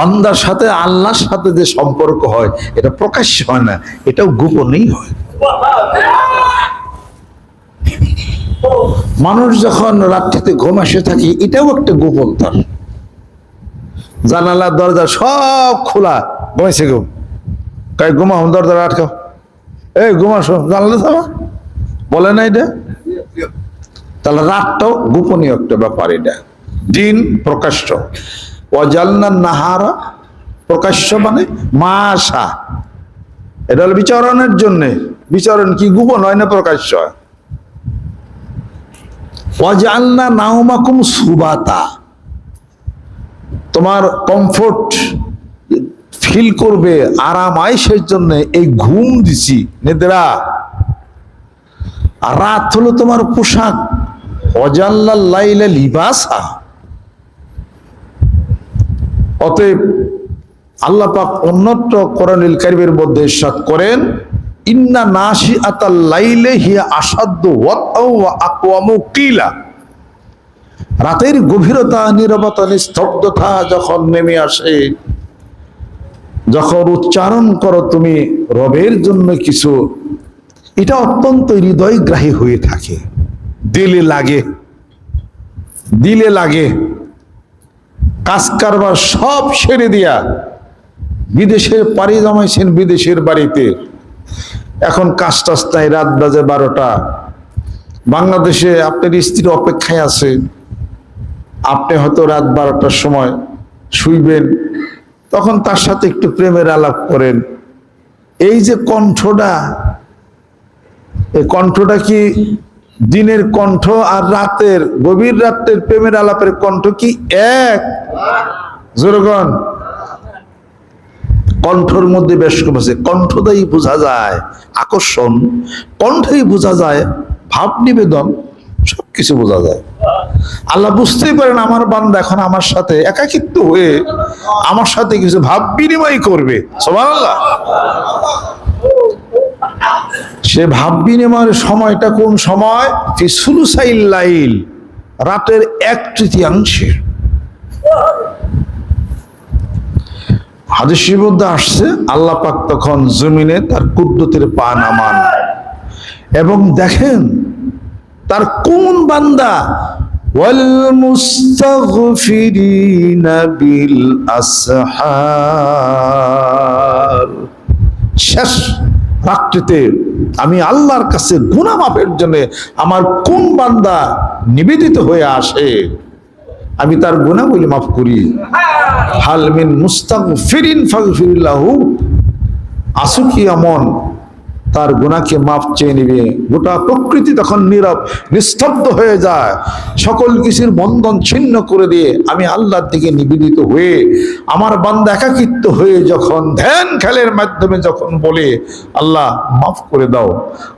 বান্দার সাথে, আল্লাহর সাথে যে সম্পর্ক হয়, এটা প্রকাশ্য হয় না, এটাও গোপনেই হয়। মানুষ যখন রাত্রিতে ঘুম আসে থাকে, এটাও একটা গোপন তার জানালা দরজা সব খোলা, ঘুমাইছে ঘুম। কাই ঘুমাও দরজা আটকাও। এই ঘুমাসো জানালা থামা। বলে না এটা? তাহলে রাতটাও গোপনীয় একটা ব্যাপার এটা। দিন প্রকাশ্য। অজালনা নাহারা প্রকাশ্য মানে মাসা এটা হলো বিচরণের জন্য। বিচরণ কি? গোপন হয় না প্রকাশ্য? হয় অজালনা নাওমাকুম সুবাতা। তোমার কমফোর্ট ফিল করবে, আরাম, আয়েসের জন্য এই ঘুম দিছি, নিদ্রা। আর রাত হলো তোমার পোশাক। অজাল্লা লাইলা লিবাসা। অতএব আল্লাহ পাক অন্যত্র কোরআনুল কারিমের মধ্যে ইরশাদ করেন, ইন্না আতাল লাইলে হিয়া আসাদ্য আকওয়ামু কিলা। রাতের গভীরতা, নীরবতা, নিস্তব্ধতা যখন নেমে আসে, যখন উচ্চারণ করো তুমি রবের জন্য কিছু, এটা অত্যন্ত হৃদয়গ্রাহী হয়ে থাকে। দিলে লাগে। দিলে লাগে। কাজ কারবার সব সেরে দিয়া বিদেশের পাড়ি জমাইছেন বিদেশের বাড়িতে। এখন কাজ টাজ নাই রাত বাজে বারোটা। বাংলাদেশে আপনার স্ত্রী অপেক্ষায় আছে। আপনি হয়তো রাত বারোটার সময় শুইবেন, তখন তার সাথে একটু প্রেমের আলাপ করেন। এই যে কণ্ঠটা, এই কণ্ঠটা কি দিনের কণ্ঠ আর রাতের, গভীর রাতের প্রেমের আলাপের কণ্ঠ কি এক? জোরগণ, কণ্ঠর মধ্যে বেশ কম আছে। কণ্ঠদাই বোঝা যায়, আকর্ষণ, কণ্ঠই বোঝা যায়, ভাব নিবেদন, সবকিছু বোঝা যায়। আল্লাহ বুঝতেই পারেন আমার বান্দা এখন আমার সাথে একাকিত্ব হয়ে আমার সাথে কিছু ভাব বিনিময় করবে। সবার আল্লাহ সে ভাব বিনিময়ের সময়টা কোন সময়? লাইল, রাতের এক তৃতীয়াংশে। হাদিসের মধ্যে আসছে, আল্লাহ পাক তখন জমিনে তার কুদ্দতের পা নামান। এবং দেখেন, তার কোন বান্দা? শেষ। রাত্রিতে আমি আল্লাহর কাছে গুণা মাপের জন্য আমার কোন বান্দা নিবেদিত হয়ে আসে, আমি তার গুণাগুলি মাফ করি। হালমিন মুস্তাক ফিরিন ফাগফিরিল্লাহু আসু কি এমন তার গুণাকে মাফ চেয়ে নিবে। গোটা প্রকৃতি তখন নীরব, নিস্তব্ধ হয়ে যায়। সকল কিছুর বন্ধন ছিন্ন করে দিয়ে আমি আল্লাহর দিকে নিবেদিত হয়ে আমার বান্দা একাকিত্ব হয়ে যখন ধ্যান খেলের মাধ্যমে যখন বলে, আল্লাহ, মাফ করে দাও।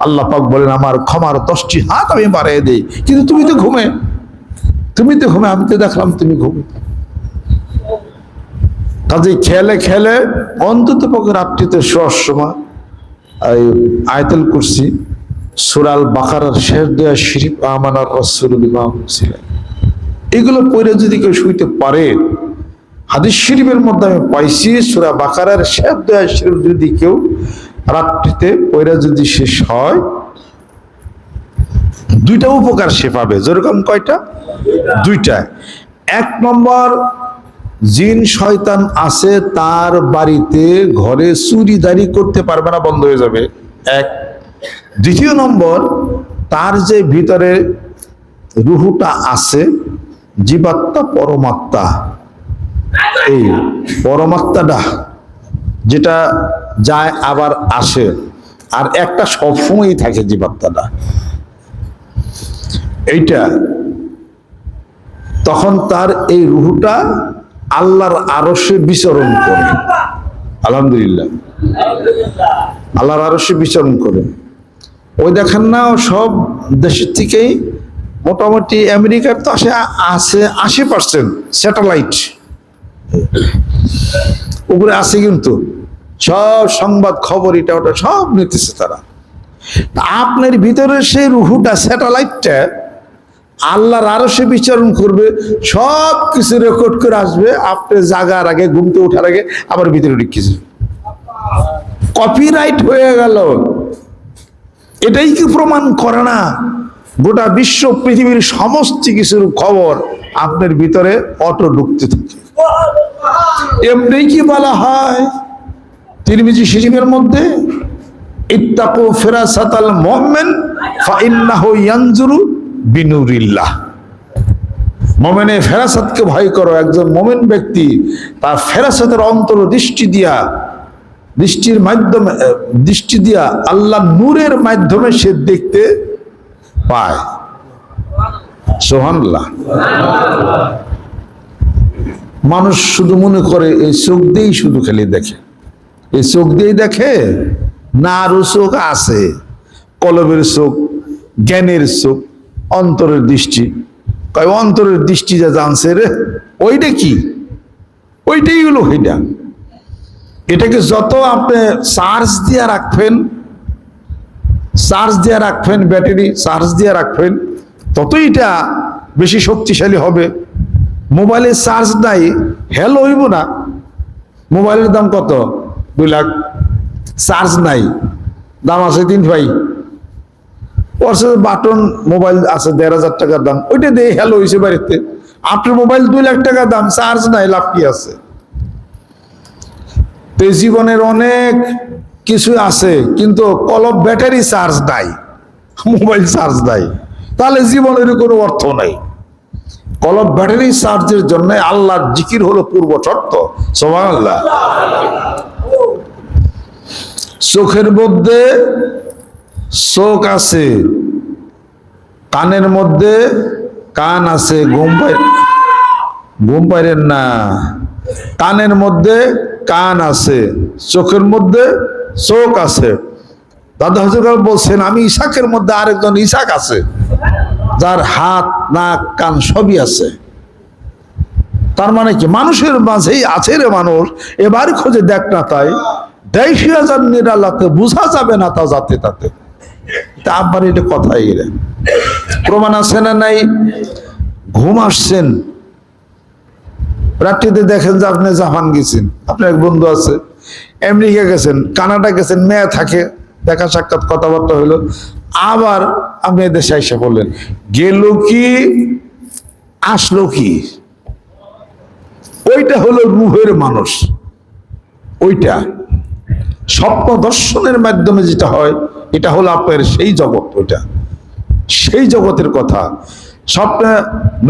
আল্লাহ পাক বলেন, আমার ক্ষমার দশটি হাত আমি বাড়িয়ে দিই। কিন্তু তুমি তো ঘুমে। তুমি তো ঘুমে, আমি তো দেখলাম তুমি ঘুমে কাজে খেলে খেলে অন্তত পক্ষে রাত্রিতে সময় আয়তল কুরসি সুরাল বাকারার শেষ দেয়া শরীফ আমানার রসুল বিবাহ ছিলেন। এগুলো পড়ে যদি কেউ শুইতে পারে, হাদিস শরীফের মধ্যে আমি পাইছি, সুরা বাকারার শেষ দেয়া শরীফ যদি কেউ রাত্রিতে পড়ে যদি শেষ হয়, দুইটা উপকার সে পাবে। যেরকম কয়টা? দুইটা। এক নম্বর জিন শয়তান আছে, তার বাড়িতে ঘরে চুরিদারি করতে পারবে না, বন্ধ হয়ে যাবে। এক। দ্বিতীয় নম্বর, তার যে ভিতরে রুহুটা আছে, জীবাত্মা পরমাত্মা। এই পরমাত্মাটা যেটা যায় আবার আসে, আর একটা সবসময়ই থাকে জীবাত্মাটা। এইটা, তখন তার এই রুহুটা আল্লাহর আরশে বিচরণ করে। আলহামদুলিল্লাহ। আল্লাহর আরশে বিচরণ করে। ওই দেখেন না, সব দেশের থেকেই মোটামুটি আমেরিকার তো আসে আছে আশি পার্সেন্ট স্যাটেলাইট উপরে আছে কিন্তু, সব সংবাদ খবর, এটা ওটা সব নিতেছে তারা। আপনার ভিতরে সেই রুহুটা স্যাটেলাইটটা আল্লাহর আরও সে বিচারণ করবে, সব কিছু রেকর্ড করে আসবে, আপনি জাগার আগে, ঘুমতে ওঠার আগে আবার ভিতরে ঢুকিয়েছে কপিরাইট হয়ে গেল। এটাই কি প্রমাণ করে না? গোটা বিশ্ব পৃথিবীর সমস্ত কিছুর খবর আপনার ভিতরে অটো ঢুকতে থাকে। এমনি কি বলা হয়? তিরমিজি শিশিমের মধ্যে, ইত্তাকু ফিরাসাতাল মুমিন, ফাইন্নাহু ইয়ানজুরু বিনুরিল্লাহ। মোমেনে ফেরাসাতকে ভয় করো, একজন মোমেন ব্যক্তি তার ফেরাসাতের অন্তর দৃষ্টি দিয়া, দৃষ্টির মাধ্যমে দৃষ্টি দিয়া আল্লাহ নূরের মাধ্যমে সে দেখতে পায়। সোহানল্লাহ মানুষ শুধু মনে করে, এই চোখ দিয়েই শুধু খালি দেখে। এই চোখ দিয়েই দেখে না আরও চোখ আছে? কলবের চোখ, জ্ঞানের চোখ অন্তরের দৃষ্টি। কয়, অন্তরের দৃষ্টি যা জানছে রে, ওইটা কি? ওইটাই হলো ওইটা এটাকে যত আপনি চার্জ দিয়ে রাখবেন চার্জ দিয়ে রাখবেন ব্যাটারি চার্জ দিয়ে রাখবেন, ততই এটা বেশি শক্তিশালী হবে। মোবাইলে চার্জ নাই হেল হইব না। মোবাইলের দাম কত? দুই লাখ। চার্জ নাই। দাম আছে তিন ভাই। বাটন মোবাইল আছে, দেড় হাজার টাকার দাম। ওইটা দিয়ে হ্যালো হয়েছে বাড়িতে। আপনার মোবাইল দুই লাখ টাকার দাম চার্জ নাই, লাভ কি আছে? তো জীবনের অনেক কিছু আছে, কিন্তু কলব ব্যাটারি চার্জ নাই মোবাইল চার্জ নাই। তাহলে জীবনের কোনো অর্থ নাই। কলব ব্যাটারি চার্জের জন্য আল্লাহর জিকির হলো পূর্ব শর্ত। সোমান আল্লাহ চোখের মধ্যে চোখ আছে, কানের মধ্যে কান আছে, ঘুম পাই ঘুম পাইরেন না। কানের মধ্যে কান আছে, চোখের মধ্যে চোখ আছে। দাদা হজুর বলছেন, আমি ইশাকের মধ্যে আরেকজন ইশাক আছে, যার হাত, নাক, কান সবই আছে। তার মানে কি, মানুষের মাঝেই আছে রে মানুষ, এবার খোঁজে দেখ না তাই। দেশি হাজার নিরালাতে বোঝা যাবে না তা যাতে তাতে। তা আবার এটা কথাই রে প্রমাণ আছে না নাই? ঘুম আসছেন। রাত্রিতে দেখেন যে আপনি জাপান গেছেন। আপনার এক বন্ধু আছে, আমেরিকা গেছেন, কানাডা গেছেন, মেয়ে থাকে, দেখা সাক্ষাৎ কথাবার্তা হইল আবার আপনি দেশে এসে বললেন, গেল কি, আসলো কি? ওইটা হলো রুহের মানুষ। ওইটা। স্বপ্ন দর্শনের মাধ্যমে যেটা হয় এটা হলো আপনার সেই জগৎ ওইটা। সেই জগতের কথা। স্বপ্নে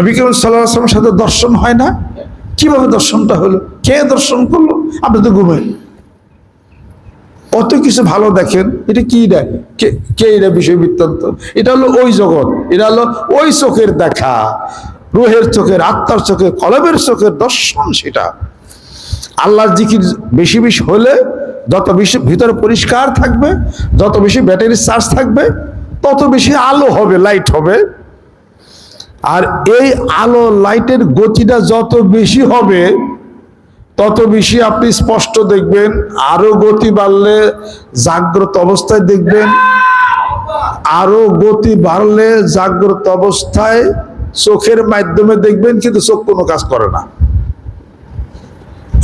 নবী করিম সাল্লাহ আসলামের সাথে দর্শন হয় না? কীভাবে দর্শনটা হলো? কে দর্শন করল? আপনি তো ঘুমেন। কত কিছু ভালো দেখেন, এটা কি কে কে এটা বিষয় বৃত্তান্ত? এটা হলো ওই জগৎ। এটা হলো ওই চোখের দেখা। রুহের চোখের, আত্মার চোখের, কলবের চোখের দর্শন সেটা। আল্লাহর জিকির বেশি বেশি হলে যত বেশি ভিতরে পরিষ্কার থাকবে, যত বেশি ব্যাটারি চার্জ থাকবে, তত বেশি আলো হবে লাইট হবে। আর এই আলো লাইটের গতিটা যত বেশি হবে, তত বেশি আপনি স্পষ্ট দেখবেন, আরও গতি বাড়লে জাগ্রত অবস্থায় দেখবেন, আরও গতি বাড়লে জাগ্রত অবস্থায় চোখের মাধ্যমে দেখবেন, কিন্তু চোখ কোনো কাজ করে না।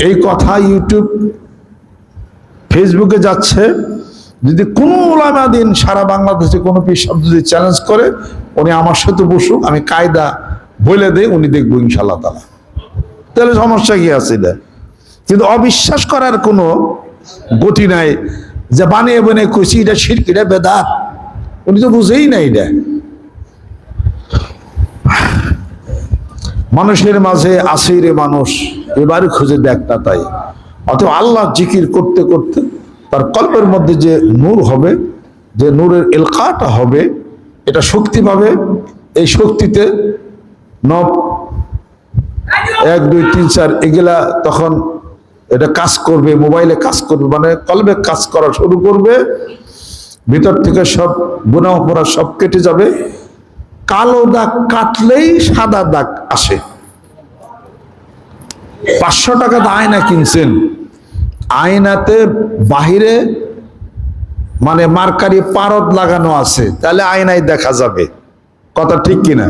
এই কথা ইউটিউব ফেসবুকে যাচ্ছে, যদি কোনো ওলামা দিন সারা বাংলাদেশে কোনো পিসাব যদি চ্যালেঞ্জ করে, উনি আমার সাথে বসুক, আমি কায়দা বলে দেয় উনি দেখব ইনশাল্লাহ তালা তাহলে সমস্যা কি আছে এটা? কিন্তু অবিশ্বাস করার কোনো গতি নাই যে বানিয়ে বানিয়ে কইছি, এটা শিরক, এটা বেদাত। উনি তো বুঝেই না এটা। মানুষের মাঝে আছে রে মানুষ, এবার খুঁজে দেখ না তাই। অতএব আল্লাহ জিকির করতে করতে তার কল্পের মধ্যে যে নূর হবে, যে নূরের এলকাটা হবে, এটা শক্তি পাবে। এই শক্তিতে নব এক, দুই, তিন, চার এগুলা তখন এটা কাজ করবে, মোবাইলে কাজ করবে মানে কলবে কাজ করা শুরু করবে। ভিতর থেকে সব গুণা অপরাধ সব কেটে যাবে। কালো দাগ কাটলেই সাদা দাগ আসে। পাঁচশো টাকা দিয়ে আয়না কিনছেন? আয়নাতে বাহিরে মানে মার্কারি পারদ লাগানো আছে, তাহলে আয়নায় দেখা যাবে। কথা ঠিক কিনা?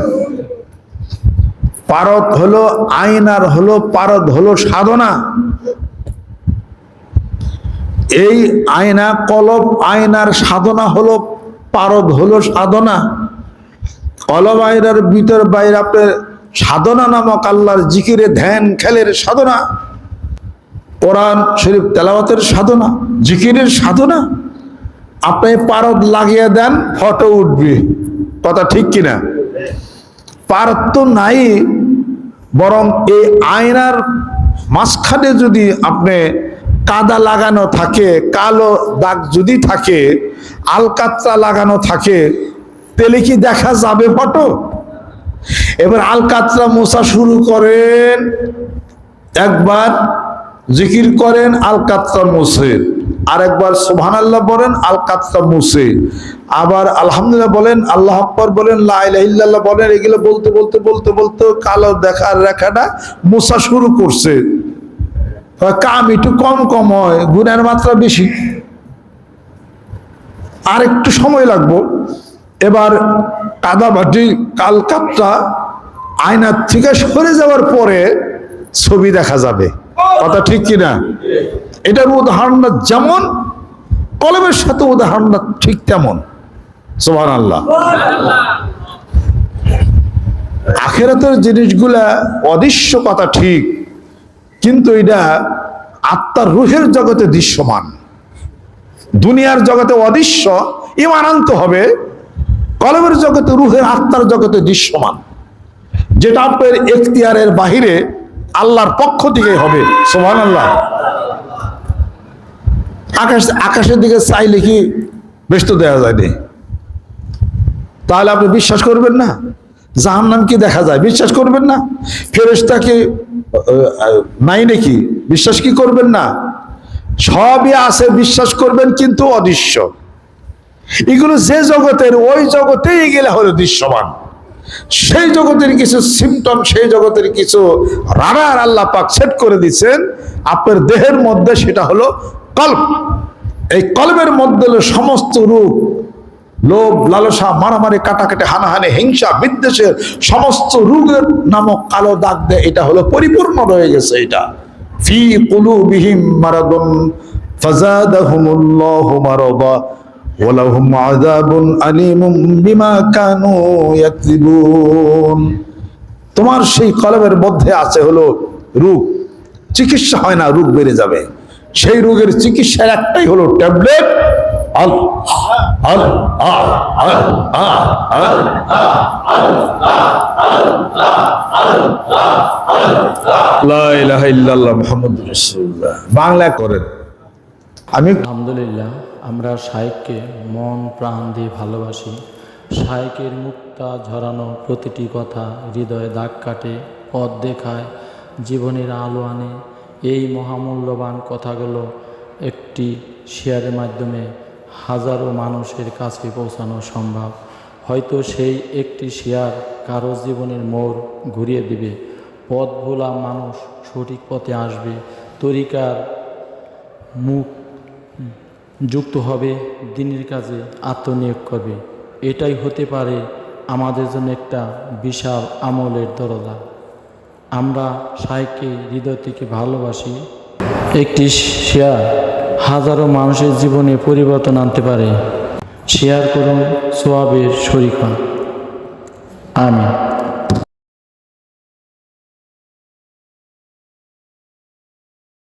পারদ হলো আয়নার হলো পারদ হলো সাধনা। এই আয়না কলব, আয়নার সাধনা হলো পারদ হলো সাধনা। কলব, আয়নার ভিতর বাইরে আপনার সাধনা নামক আল্লাহর জিকিরে ধ্যান, খেলের সাধনা। কোরআন শরীফ তেলাওয়াতের সাধনা, জিকিরের সাধনা। আপনি পারদ লাগিয়ে দেন, ফটো উঠবে। কথা ঠিক কিনা? পারদ তো নাই, বরং এই আয়নার মাঝখানে যদি আপনি কাদা লাগানো থাকে, কালো দাগ যদি থাকে, আলকাত্রা লাগানো থাকে, তাহলে কি দেখা যাবে ফটো? এবার আলকাত্রা মোছা শুরু করেন, একবার জিকির করেন আল কাত্তা মুসে আর একবার সুবহান আল্লাহ বলেন আল কাত্তা মুসে আবার আলহামদুলিল্লাহ বলেন, আল্লাহ আকবর বলেন, লা ইল্লাল্লাহ বলেন, এগুলো বলতে বলতে বলতে বলতে কালো দেখার রেখাটা মোছা শুরু করছে। কাম একটু কম কম হয়, গুণের মাত্রা বেশি। আর একটু সময় লাগবো। এবার কাদাবাটি কালকাতটা আয়নার থেকে সরে যাওয়ার পরে ছবি দেখা যাবে। কথা ঠিক কিনা? এটার উদাহরণটা যেমন, কলমের সাথে উদাহরণটা ঠিক তেমন। সোহান আল্লাহ আখেরাতের জিনিসগুলা অদৃশ্য কথা ঠিক, কিন্তু এটা আত্মার রুহের জগতে দৃশ্যমান। দুনিয়ার জগতে অদৃশ্য, ইমান আনতে হবে, কলমের জগতে, রুহের আত্মার জগতে দৃশ্যমান। যেটা আপনার এখতিয়ারের বাহিরে আল্লাহর পক্ষ থেকে হবে সোহান আল্লাহ আকাশ, আকাশের দিকে চাইলে কি ব্যস্ত দেওয়া যায় নি? তাহলে আপনি বিশ্বাস করবেন না? জাহান নাম কি দেখা যায়? বিশ্বাস করবেন না? ফেরেস্তাকে নাই নাকি বিশ্বাস কি করবেন না? সবই আছে, বিশ্বাস করবেন কিন্তু অদৃশ্য। এগুলো যে জগতের, ওই জগতেই গেলে হলো দৃশ্যমান। সেই জগতের কিছু সিমটম সেই জগতের কিছু রাডার আল্লাহ পাক সেট করে দিচ্ছেন। আপনার দেহের মধ্যে সেটা হলো কল্প। এই কল্পের মধ্যে হলো সমস্ত রূপ, লোভ, লালসা, মারামারি, কাটাকাটি, হানাহানি, হিংসা, বিদ্বেষের সমস্ত রোগের নামক কালো দাগ দেয় এটা হলো পরিপূর্ণ রয়ে গেছে এটা। ফি কুলুবিহিম মারাদুন, ফাজাদাহুমুল্লাহু মারাদা। ওয়ালাহুম আযাবুন আলীমুম বিমা কানু ইয়াকযিবুন তোমার সেই কলমের মধ্যে আছে হলো রোগ চিকিৎসা হয় না রোগ বেড়ে যাবে সেই রোগের চিকিৎসার একটাই হলো ট্যাবলেট বাংলা করেন আমি আলহামদুলিল্লাহ আমরা শাইককে মন, প্রাণ দিয়ে ভালোবাসি। শাইকের মুক্তা ঝরানো প্রতিটি কথা হৃদয়ে দাগ কাটে, পথ দেখায়, জীবনের আলো আনে। এই মহামূল্যবান কথাগুলো একটি শেয়ারের মাধ্যমে হাজারো মানুষের কাছে পৌঁছানো সম্ভব। হয়তো সেই একটি শেয়ার কারও জীবনের মোড় ঘুরিয়ে দিবে। পথ ভোলা মানুষ সঠিক পথে আসবে। তরিকার মুখ যুক্ত হবে, দিনের কাজে আত্মনিয়োগ করবে। এটাই হতে পারে আমাদের জন্য একটা বিশাল আমলের দরজা। আমরা সাইকে হৃদয় থেকে ভালোবাসি। একটি শেয়ার হাজারো মানুষের জীবনে পরিবর্তন আনতে পারে। শেয়ার করুন সোয়াবের হন আমি